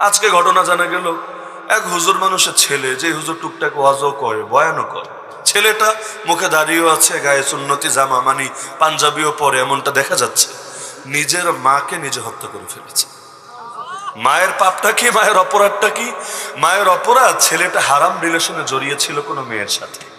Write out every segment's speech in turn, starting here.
আজকে ঘটনা জানা গেল, এক হুজুর মানুষের ছেলে, যে হুজুর টুকটাক ওয়াজও করে, বয়ানও করে। ছেলেটা মুখে দাঁড়িয়েও আছে, গায়ে সুন্নতি, জামা মানি, পাঞ্জাবিও পরে, এমনটা দেখা যাচ্ছে। নিজের মাকে নিজে হত্যা করে ফেলেছে। মায়ের পাপটা কি, মায়ের অপরাধটা কি? মায়ের অপরাধ, ছেলেটা হারাম রিলেশনে জড়িয়েছিল কোনো মেয়ের সাথে।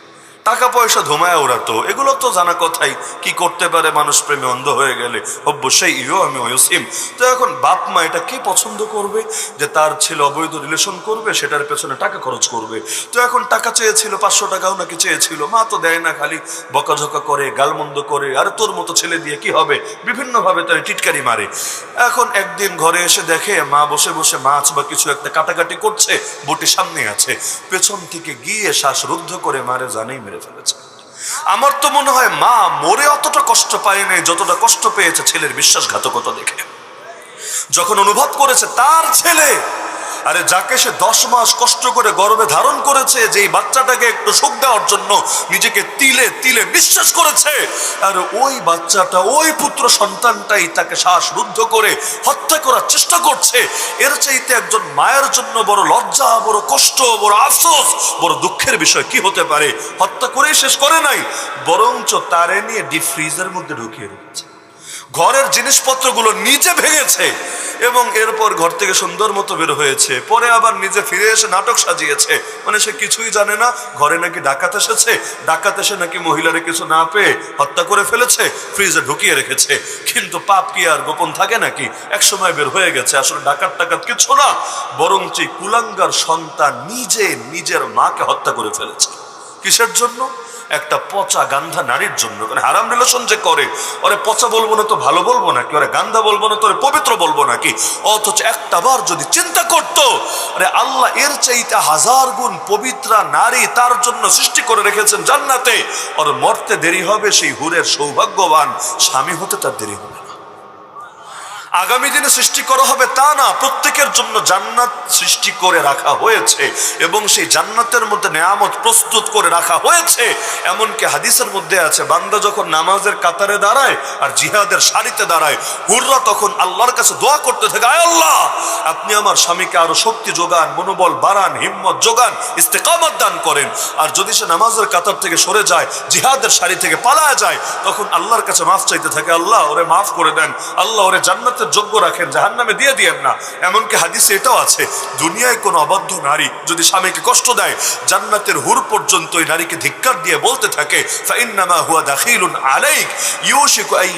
টাকা পয়সা ধুমায় ওড়াতো এগুলো তো জানা কথাই। কি করতে পারে মানুষ প্রেমে অন্ধ হয়ে গেলে? অবশ্যই ইও আমি অয়সিম তো এখন বাপ মা এটা কি পছন্দ করবে? যে তার ছেলে অবৈধ রিলেশন করবে, সেটার পেছনে টাকা খরচ করবে। তো এখন টাকা চেয়েছিল, পাঁচশো টাকাও নাকি চেয়েছিল। মা তো দেয় না, খালি বকাঝকা করে, গালমন্দ করে, আর তোর মতো ছেলে দিয়ে কি হবে? বিভিন্নভাবে তার টিটকারি মারে। এখন একদিন ঘরে এসে দেখে মা বসে বসে মাছ বা কিছু একটা কাটাকাটি করছে, বটি সামনে আছে। পেছন থেকে গিয়ে শ্বাসরুদ্ধ করে মারে, জানেই মেরে ফেলেছে। আমার তো মনে হয় মা মরে অতটা কষ্ট পায় নাই, যতটা কষ্ট পেয়েছে ছেলের বিশ্বাসঘাতকতা দেখে। যখন অনুভব করেছে তার ছেলে আরে যাকে সে দশ মাস কষ্ট করে গর্ভে ধারণ করেছে যে বাচ্চাটাকে একটু সুখ দেওয়ার জন্য নিজেকে তিলে তিলে বিশ্বাস করেছে, আর ওই বাচ্চাটা, ওই পুত্র সন্তানটাই তাকে শ্বাসরুদ্ধ করে হত্যা করার চেষ্টা করছে। এর চাইতে একজন মায়ের জন্য বড় লজ্জা, বড় কষ্ট, বড় আফসোস, বড় দুঃখের বিষয় কি হতে পারে? হত্যা করেই শেষ করে নাই, বরঞ্চ তারে নিয়ে ডিপ ফ্রিজের মধ্যে ঢুকিয়ে রেখেছে। ঘরের জিনিসপত্রগুলো নিজে ভেঙেছে এবং এরপর ঘর থেকে সুন্দর মতো বের হয়েছে। পরে আবার নিজে ফিরে এসে নাটক সাজিয়েছে। মানে সে কিছুই জানে না, ঘরে নাকি ডাকাত এসেছে, ডাকাত এসে নাকি মহিলারে কিছু না পেয়ে হত্যা করে ফেলেছে ফ্রিজে ঢুকিয়ে রেখেছে। কিন্তু পাপ কি আর গোপন থাকে নাকি? এক সময় বের হয়ে গেছে, আসলে ডাকাত টাকাত কিছু না, বরঞ্চ কুলাঙ্গার সন্তান নিজে নিজের মাকে হত্যা করে ফেলেছে। কিসের জন্য? একটা পচা গান্ধা নারীর জন্য। মানে হারাম রিলেশন যে করে, ওরে পচা বলব না তো ভালো বলব নাকি? ওরে গান্ধা বলব না তো ওরে পবিত্র বলব নাকি? অথচ একটা বার যদি চিন্তা করতো, আরে আল্লাহ এর চাইতে হাজার গুণ পবিত্রা নারী তার জন্য সৃষ্টি করে রেখেছেন জান্নাতে, ওর মরতে দেরি হবে, সেই হুরের সৌভাগ্যবান স্বামী হতে তার দেরি হবে। আগামী দিনে সৃষ্টি করা হবে তা না, প্রত্যেকের জন্য জান্নাত সৃষ্টি করে রাখা হয়েছে এবং সেই জান্নাতের মধ্যে নেয়ামত প্রস্তুত করে রাখা হয়েছে। এমনকি হাদিসের মধ্যে আছে, বান্দা যখন নামাজের কাতারে দাঁড়ায় আর জিহাদের সারিতে দাঁড়ায়, হুররা তখন আল্লাহর কাছে দোয়া করতে থাকে, আয় আল্লাহ, আপনি আমার স্বামীকে আরও শক্তি যোগান, মনোবল বাড়ান, হিম্মত যোগান, ইস্তেকামত দান করেন। আর যদি সে নামাজের কাতার থেকে সরে যায়, জিহাদের সারি থেকে পালায় যায়, তখন আল্লাহর কাছে মাফ চাইতে থাকে, আল্লাহ, ওরে মাফ করে দেন, আল্লাহ, ওরে জান্নাতের যোগ্য রাখেন জাহান নামে দিয়ে দিয়েন না। এমনকি হাদিসে এটাও আছে, দুনিয়ায় কোনো অবাধ্য নারী যদি স্বামীকে কষ্ট দেয়, জান্নাতের হুর পর্যন্ত ওই নারীকে ধিক্কার দিয়ে বলতে থাকে, ফাইন্নামা হুয়া দাখিলুন আলাইক, ইউশিকু আই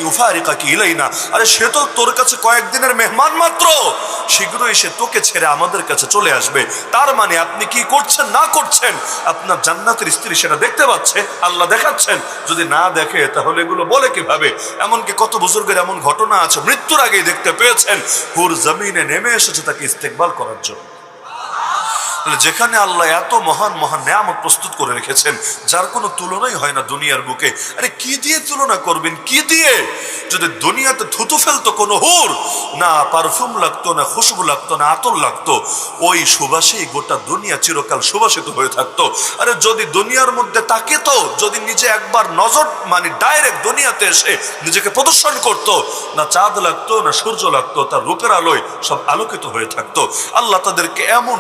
ইলাইনা। আরে সে তো তোর কাছে কয়েকদিনের মেহমান মাত্র। শীঘ্রই সে তোকে ছেড়ে আমাদের কাছে চলে আসবে। তার মানে আপনি কি করছেন, না করছেন? আপনার জান্নাতের স্ত্রী সেটা দেখতে পাচ্ছে, আল্লাহ দেখাচ্ছেন। যদি না দেখে, তাহলে এগুলো বলে কীভাবে? এমনকি কত বুজুর্গের এমন ঘটনা আছে, মৃত্যুর আগেই দেখতে পেয়েছেন। হুর জমিনে নেমে এসেছে তাকে ইস্তেকবাল করার জন্য। যেখানে আল্লাহ এত মহান মহান নিয়ামত প্রস্তুত করে রেখেছেন, যার কোনো তুলনাই হয় না দুনিয়ার বুকে। আরে কি দিয়ে তুলনা করবেন? কি দিয়ে? যদি দুনিয়াতে থুতু ফেলতো কোনো হুর, না পারফিউম লাগতো, না খুশবু লাগতো, না আতর লাগতো, ওই সুবাসেই গোটা দুনিয়া চিরকাল সুবাসিত হয়ে থাকতো। আরে যদি দুনিয়ার মধ্যে তাকে তো যদি নিজে একবার নজর মানে ডাইরেক্ট দুনিয়াতে এসে নিজেকে প্রদর্শন করত, না চাঁদ লাগতো, না সূর্য লাগতো, তার রূপের আলোয় সব আলোকিত হয়ে থাকতো। আল্লাহ তাদেরকে এমন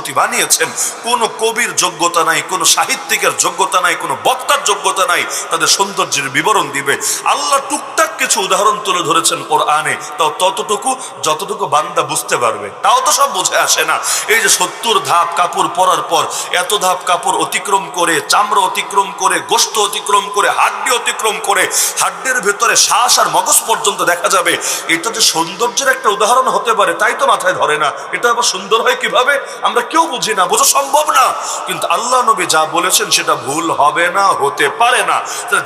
সৌন্দর্যবতী বানিয়েছেন। কোনো কবির যোগ্যতা নাই, কোনো সাহিত্যিকের যোগ্যতা নাই, কোনো বক্তার যোগ্যতা নাই, তাদের সৌন্দর্যের বিবরণ দিবে। আল্লাহ টুকটাক কিছু উদাহরণ তুলে ধরেছেন কোরআনে। তাও ততটুকু, যতটুকু বান্দা বুঝতে পারবে, তাও তো সব বুঝে আসে না। এই যে সত্তর ধাপ কাপড় পরার পর, এত ধাপ কাপড় অতিক্রম করে, চামড়া অতিক্রম করে, গোস্ত অতিক্রম করে, হাড্ডি অতিক্রম করে, হাড্ডির ভেতরে শ্বাস আর মগজ পর্যন্ত দেখা যাবে। এটা যে সৌন্দর্যের একটা উদাহরণ হতে পারে, তাই তো মাথায় ধরে না। এটা আবার সুন্দর হয় কীভাবে? আমরা কেউ বুঝি না, বোঝা সম্ভব না। কিন্তু আল্লাহ নবী যা বলেছেন সেটা ভুল হবে না, হতে পারে না।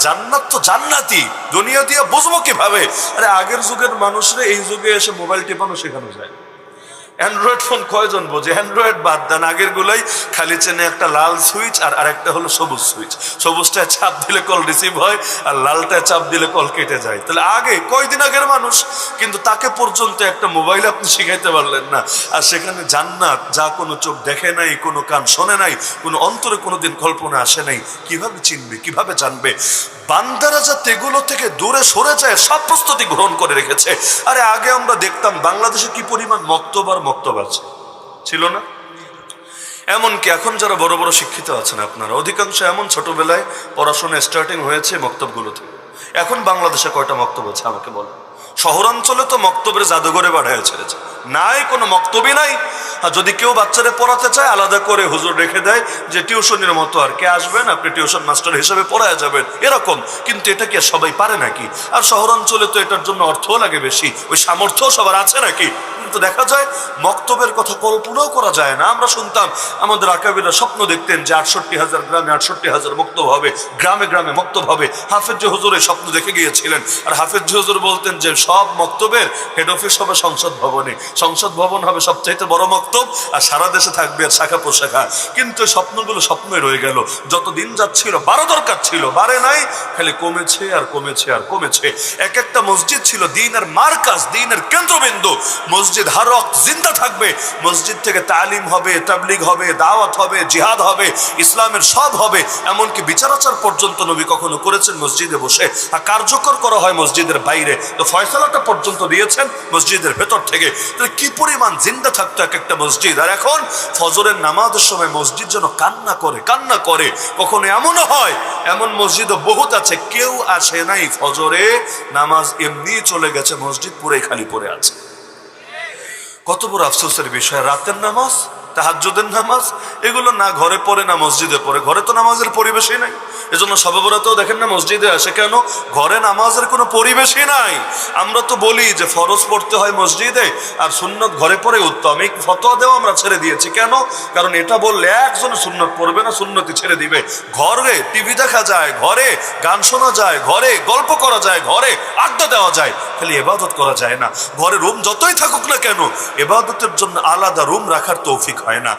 জান্নাত তো জান্নাতি, দুনিয়া দিয়ে বুঝব কীভাবে? আরে আগের যুগের মানুষরা এই যুগে এসে মোবাইল টেপানো শেখানো যায়। অ্যান্ড্রয়েড ফোন কয়জন বোঝে? অ্যান্ড্রয়েড বাদ দেন, আগের গুলাই খালি চেনে একটা লাল সুইচ আর আরেকটা হলো সবুজ সুইচ সবুজটায় চাপ দিলে কল রিসিভ হয় আর লালটায় চাপ দিলে কল কেটে যায়। তাহলে আগে, কয়দিন আগের মানুষ? কিন্তু তাকে পর্যন্ত একটা মোবাইল আপনি শিখাইতে পারলেন না। আর সেখানে জান্নাত, যা কোনো চোখ দেখে নাই, কোনো কান শোনে নাই, কোনো অন্তরে কোনো দিন কল্পনা আসে নাই, কীভাবে চিনবে, কীভাবে জানবে? বান্দারা যাতে এগুলো থেকে দূরে সরে যায়, সব প্রস্তুতি গ্রহণ করে রেখেছে। আরে আগে আমরা দেখতাম বাংলাদেশে কি পরিমাণ মক্তব আর মক্তব আছে। ছিল না? এমনকি এখন যারা বড় বড় শিক্ষিত আছেন আপনারা, অধিকাংশ এমন ছোটবেলায় পড়াশোনা স্টার্টিং হয়েছে মক্তবগুলো থেকে। এখন বাংলাদেশে কয়টা মক্তব আছে আমাকে বলো শহরাঞ্চলে তো মক্তবের জাদুঘরে বাড়ায় ছেড়েছে। নাই, কোনো মক্তবই নাই। আর যদি কেউ বাচ্চারে পড়াতে চায়, আলাদা করে হুজুর রেখে দেয় যে টিউশনের মতো আর কে আসবেন? আপনি টিউশন মাস্টার হিসেবে পড়ায় যাবেন। এরকম। কিন্তু এটা কি সবাই পারে নাকি? আর শহরাঞ্চলে তো এটার জন্য অর্থও লাগে বেশি। ওই সামর্থ্য সবার আছে নাকি? কিন্তু দেখা যায়, মক্তবের কথা কল্পনাও করা যায় না। আমরা শুনতাম, আমাদের আকাবিরা স্বপ্ন দেখতেন যে আটষট্টি হাজার গ্রামে আটষট্টি হাজার মক্তব হবে, গ্রামে গ্রামে মক্তব হবে। হাফেজ হুজুর এই স্বপ্ন দেখে গিয়েছিলেন। আর হাফেজ হুজুর বলতেন যে সব মক্তবের হেড অফিস হবে সংসদ ভবনে। সংসদ ভবন হবে সবচাইতে বড় মক্তব, আর সারা দেশে থাকবে আর শাখা প্রশাখা। কিন্তু স্বপ্নগুলো স্বপ্নই রয়ে গেল। যত দিন যাচ্ছিল, বারো দরকার ছিল, বারে নাই, খালি কমেছে আর কমেছে আর কমেছে। এক একটা মসজিদ ছিল দিনের মার্কাজ, দিনের কেন্দ্রবিন্দু। মসজিদ হারক জিন্দা থাকবে, মসজিদ থেকে তালিম হবে, তাবলিগ হবে, দাওয়াত হবে, জিহাদ হবে, ইসলামের সব হবে। এমনকি বিচারাচার পর্যন্ত নবী কখনো করেছেন মসজিদে বসে। আর কার্যকর করা হয় মসজিদের বাইরে। তো ফয়সালাটা পর্যন্ত দিয়েছেন মসজিদের ভেতর থেকে। তাহলে কি পরিমাণ জিন্দা থাকতো এক একটা মসজিদ? আর এখন ফজরের নামাজের সময় মসজিদ যেন কান্না করে কান্না করে। কখনো এমনও হয়, এমন মসজিদও বহুত আছে, কেউ আসে নাই ফজরে, নামাজ এমনি চলে গেছে, মসজিদ পুরে খালি পড়ে আছে। কত বড় আফসোসের বিষয়, রাতের নামাজ? তাহাজ্জুদের নামাজ, এগুলো না ঘরে পড়ে না মসজিদে পড়ে। ঘরে তো নামাজের পরিবেশই নাই। এজন্য সবাবরাতেও দেখেন না মসজিদে আসে কেন? ঘরে নামাজের কোনো পরিবেশই নাই। আমরা তো বলি যে ফরজ পড়তে হয় মসজিদে, আর সুন্নত ঘরে পড়ে উত্তম। এই ফতোয়া দেওয়া আমরা ছেড়ে দিয়েছি। কেন? কারণ এটা বললে একজন সুন্নত পড়বে না, সুন্নতি ছেড়ে দিবে। ঘরে টিভি দেখা যায়, ঘরে গান শোনা যায়, ঘরে গল্প করা যায়, ঘরে আড্ডা দেওয়া যায়। খালি এবাদত করা যায় না। ঘরে রুম যতই থাকুক না কেন, এবাদতের জন্য আলাদা রুম রাখার তৌফিক হয় না।